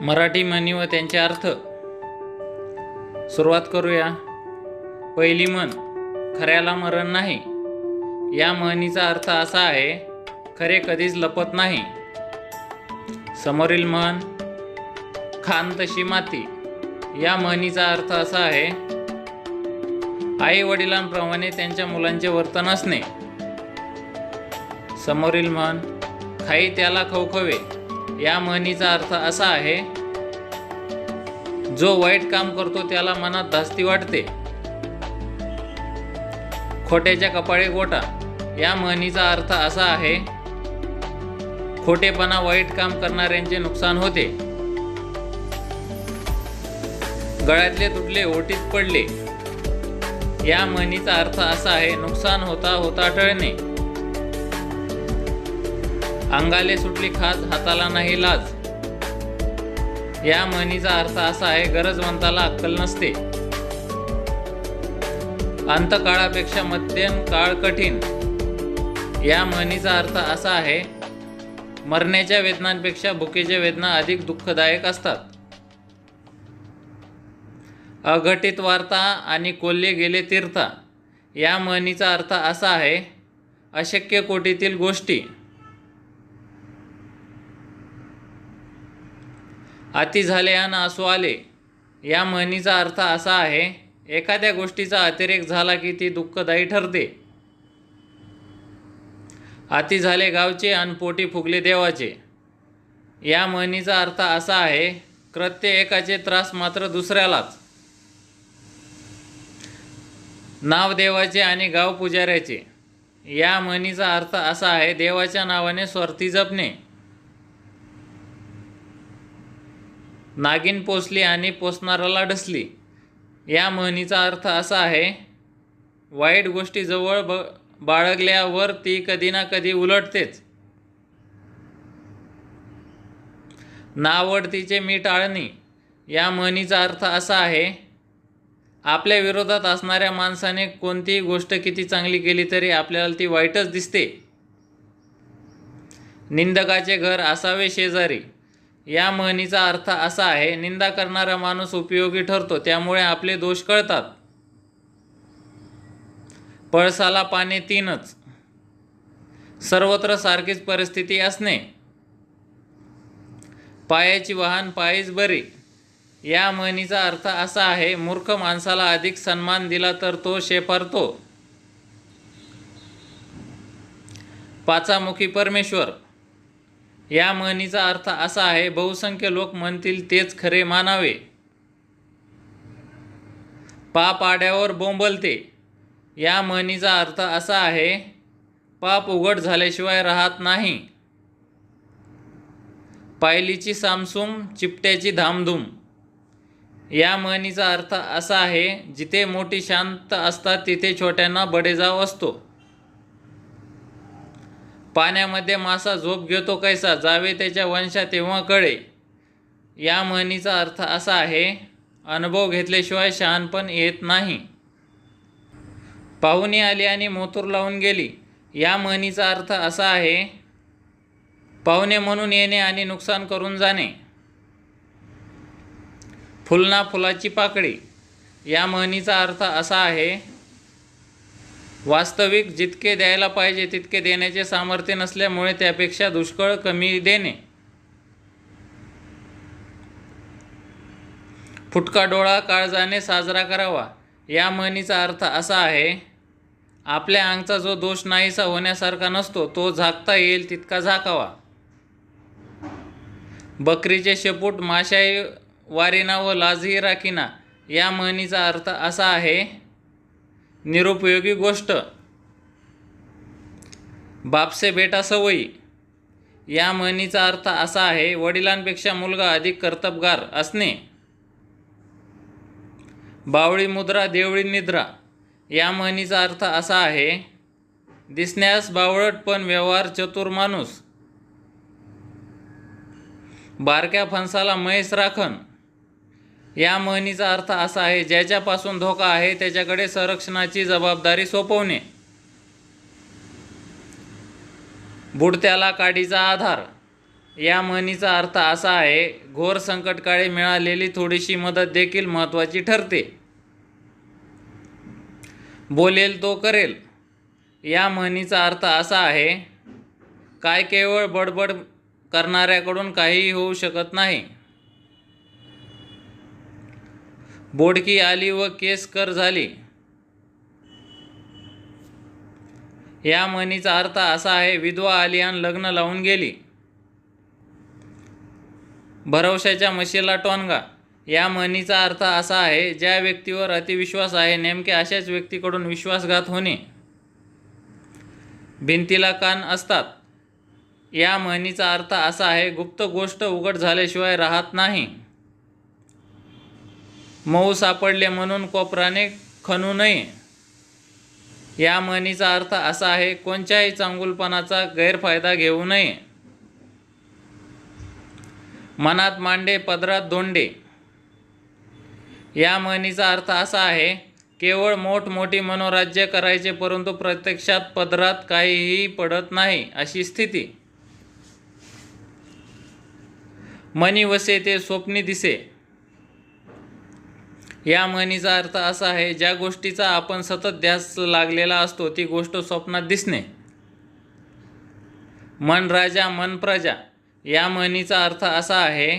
मराठी म्हणी व त्यांचे अर्थ. सुरुवात करूया. पहिली म्हण खऱ्याला मरण नाही. या म्हणीचा अर्थ असा आहे खरे कधीच लपत नाही. समोरील म्हण खान तशी माती. या म्हणीचा अर्थ असा आहे आई वडिलांप्रमाणे त्यांच्या मुलांचे वर्तन असणे. समोरील म्हण खाई त्याला खवखवे. या म्हणीचा अर्थ असा आहे जो वाईट काम करतो त्याला मनात धास्ती वाटते. खोट्याच्या कपाळे गोटा. या म्हणीचा अर्थ असा आहे खोटेपणा वाईट काम करणाऱ्यांचे नुकसान होते. गळ्यातले तुटले ओटीत पडले. या म्हणीचा अर्थ असा आहे नुकसान होता होता टळणे. अंगाले सुटली खाज हाताला नाही लाज. या म्हणीचा अर्थ असा आहे गरजवंताला अक्कल नसते. अंतकाळापेक्षा मध्यम काळ कठीण. या म्हणीचा अर्थ असा आहे मरण्याच्या वेदनांपेक्षा भुकेच्या वेदना अधिक दुःखदायक असतात. अघटित वार्ता आणि कोल्हे गेले तीर्था. या म्हणीचा अर्थ असा आहे अशक्य कोटीतील गोष्टी. अति झाले आणि आसू आले. या म्हणीचा अर्थ असा आहे एखाद्या गोष्टीचा अतिरेक झाला की ती दुःखदायी ठरते. अति झाले गावचे आणि पोटी फुगले देवाचे. या म्हणीचा अर्थ असा आहे कृत्य एकाचे त्रास मात्र दुसऱ्यालाच. नाव देवाचे आणि गाव पुजाऱ्याचे. या म्हणीचा अर्थ असा आहे देवाच्या नावाने स्वार्थी जपणे. नागिन पोचली आणि पोचणाराला डसली. या म्हणीचा अर्थ असा आहे वाईट गोष्टी जवळ ब बाळगल्यावर ती कधी ना कधी उलटतेच. नावडतीचे मी टाळणी. या म्हणीचा अर्थ असा आहे आपल्या विरोधात असणाऱ्या माणसाने कोणतीही गोष्ट किती चांगली केली तरी आपल्याला ती वाईटच दिसते. निंदकाचे घर असावे शेजारी. या म्हणीचा अर्थ असा आहे निंदा करणारा माणूस उपयोगी ठरतो त्यामुळे आपले दोष कळतात. पळसाला पाने तीनच. सर्वत्र सारखीच परिस्थिती असणे. पायाची वाहन पायीच बरी. या म्हणीचा अर्थ असा आहे मूर्ख माणसाला अधिक सन्मान दिला तर तो शेफारतो. पाचामुखी परमेश्वर या म्हणीचा अर्थ असा आहे बहुसंख्य लोक म्हणतील तेच खरे मानावे. पापाड्यावर बोंबलते. या म्हणीचा अर्थ असा आहे पाप उघड झाल्याशिवाय राहत नाही. पायलीची सामसूम चिपट्याची धामधूम. या म्हणीचा अर्थ असा आहे जिथे मोठी शांत असतात तिथे छोट्यांना बडेजाव असतो. पाण्यामध्ये मासा झोप घेतो कैसा? जावे त्याच्या वंशा तेव्हा कळे. या म्हणीचा अर्थ असा आहे अनुभव घेतल्याशिवाय शहाणपण येत नाही. पाहुणी आली आणि मोतूर लावून गेली. या म्हणीचा अर्थ असा आहे पाहुणे म्हणून येणे आणि नुकसान करून जाणे. फुलना फुलाची पाकळी. या म्हणीचा अर्थ असा आहे वास्तविक जितके द्यायला पाहिजे तितके देण्याचे सामर्थ्य नसल्यामुळे त्यापेक्षा दुष्काळ कमी देणे. फुटका डोळा काळजाने साजरा करावा. या म्हणीचा अर्थ असा आहे आपल्या अंगचा जो दोष नाहीसा होण्यासारखा नसतो तो झाकता येईल तितका झाकावा. बकरीचे शेपूट माशाई वारिना व लाजही राखीना या म्हणीचा अर्थ असा आहे निरुपयोगी गोष्ट. बापसे बेटा सवयी. या म्हणीचा अर्थ असा आहे वडिलांपेक्षा मुलगा अधिक कर्तबगार असणे. बावळी मुद्रा देवळी निद्रा. या म्हणीचा अर्थ असा आहे दिसण्यास बावळट पण व्यवहार चतुर माणूस. बारक्या फणसाला म्हैस राखण. या म्हणीचा अर्थ असा आहे ज्याच्यापासून धोका आहे त्याच्याकडे संरक्षणाची जबाबदारी सोपवणे. बुडत्याला काडीचा आधार. या म्हणीचा अर्थ असा आहे घोर संकटकाळी मिळालेली थोडीशी मदत देखील महत्त्वाची ठरते. बोलेल तो करेल. या म्हणीचा अर्थ असा आहे काय केवळ बडबड करणाऱ्याकडून काहीही होऊ शकत नाही. बोडकी आली व केस कर झाली. या म्हणीचा अर्थ असा आहे विधवा आली आणि लग्न लावून गेली. भरवशाच्या म्हशीला टोनगा या म्हणीचा अर्थ असा आहे ज्या व्यक्तीवर अतिविश्वास आहे नेमके अशाच व्यक्तीकडून विश्वासघात होणे. भिंतीला कान असतात. या म्हणीचा अर्थ असा आहे गुप्त गोष्ट उघड झाल्याशिवाय राहत नाही. मऊ सापडले म्हणून कोपराने खणू नये. या म्हणीचा अर्थ असा आहे कोणत्याही चांगुलपणाचा गैरफायदा घेऊ नये. मनात मांडे पदरात दोंडे या म्हणीचा अर्थ असा आहे केवळ मोठमोठी मनोराज्य करायचे परंतु प्रत्यक्षात पदरात काहीही पडत नाही अशी स्थिती. मनी वसे ते स्वप्नी दिसे. या म्हणीचा अर्थ असा आहे ज्या गोष्टीचा आपण सतत ध्यास लागलेला असतो ती गोष्ट स्वप्नात दिसणे. मन राजा मन प्रजा या म्हणीचा अर्थ असा आहे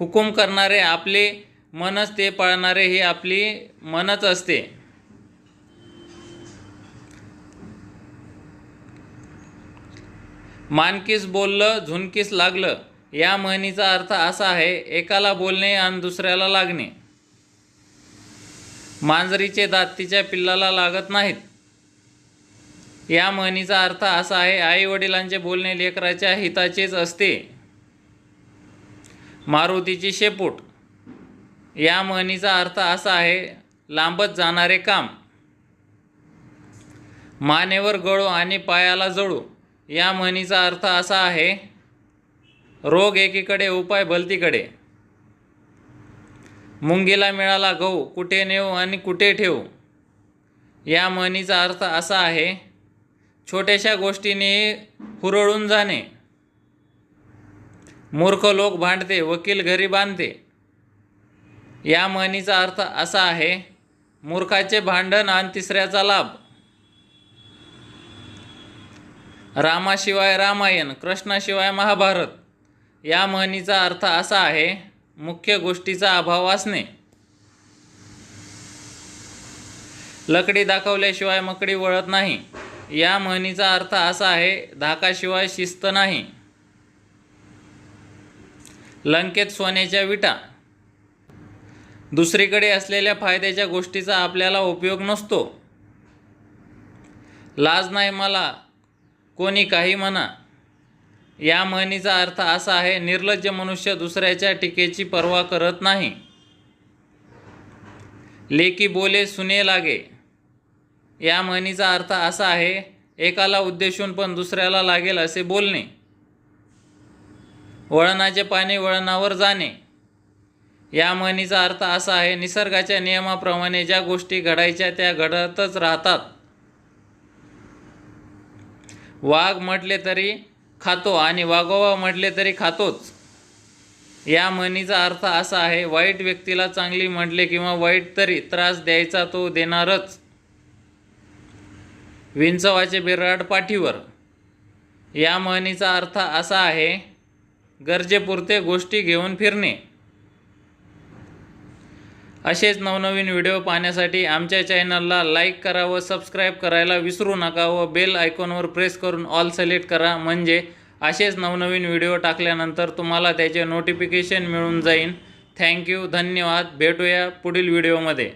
हुकूम करणारे आपले मनच ते पाळणारे ही आपली मनच असते. मानकीस बोललं झुनकीस लागलं या म्हणीचा अर्थ असा आहे एकाला बोलणे आणि दुसऱ्याला लागणे. मांजरीचे दात तिच्या पिल्लाला लागत नाहीत. या म्हणीचा अर्थ असा आहे आई वडिलांचे बोलणे लेकराच्या हिताचेच असते. मारुतीची शेपूट. या म्हणीचा अर्थ असा आहे लांबत जाणारे काम. मानेवर गळू आणि पायाला जळू. या म्हणीचा अर्थ असा आहे रोग एकीकडे उपाय भलतीकडे. मुंगीला मिळाला गहू कुठे नेऊ आणि कुठे ठेवू या म्हणीचा अर्थ असा आहे छोट्याशा गोष्टीने हुरळून जाणे. मूर्ख लोक भांडते वकील घरी बांधते. या म्हणीचा अर्थ असा आहे मूर्खाचे भांडण आणि तिसऱ्याचा लाभ. रामाशिवाय रामायण कृष्णाशिवाय महाभारत. या म्हणीचा अर्थ असा आहे मुख्य गोष्टीचा अभाव असणे. लकडी दाखवल्याशिवाय मकडी वळत नाही. या म्हणीचा अर्थ असा आहे धाकाशिवाय शिस्त नाही. लंकेत सोन्याच्या विटा. दुसरीकडे असलेल्या फायद्याच्या गोष्टीचा आपल्याला उपयोग नसतो. लाज नाही मला कोणी काही म्हणा. या म्हणीचा अर्थ असा आहे निर्लज्ज मनुष्य दुसऱ्याच्या टीकेची पर्वा करत नाही. लेकी बोले सुने लागे. या म्हणीचा अर्थ असा आहे एकाला उद्देशून पण दुसऱ्याला लागेल असे बोलणे. वळणाचे पाणी वळणावर जाणे. या म्हणीचा अर्थ असा आहे निसर्गाच्या नियमाप्रमाणे ज्या गोष्टी घडायच्या त्या घडतच राहतात. वाघ म्हटले तरी खातो आणि वागोवा म्हटले तरी खातोच. या म्हणीचा अर्थ असा आहे वाईट व्यक्तीला चांगली म्हटले किंवा वाईट तरी त्रास द्यायचा तो देणारच. विंचवाचे बिराड पाठीवर. या म्हणीचा अर्थ असा आहे गरजेपुरते गोष्टी घेऊन फिरणे. असेच नवनवीन व्हिडिओ पाहण्यासाठी आमच्या चॅनलला लाईक करा व सबस्क्राईब करायला विसरू नका व बेल आयकॉनवर प्रेस करून ऑल सिलेक्ट करा. म्हणजे असेच नवनवीन व्हिडिओ टाकल्यानंतर तुम्हाला त्याचे नोटिफिकेशन मिळून जाईल थँक्यू धन्यवाद. भेटूया पुढील व्हिडिओमध्ये.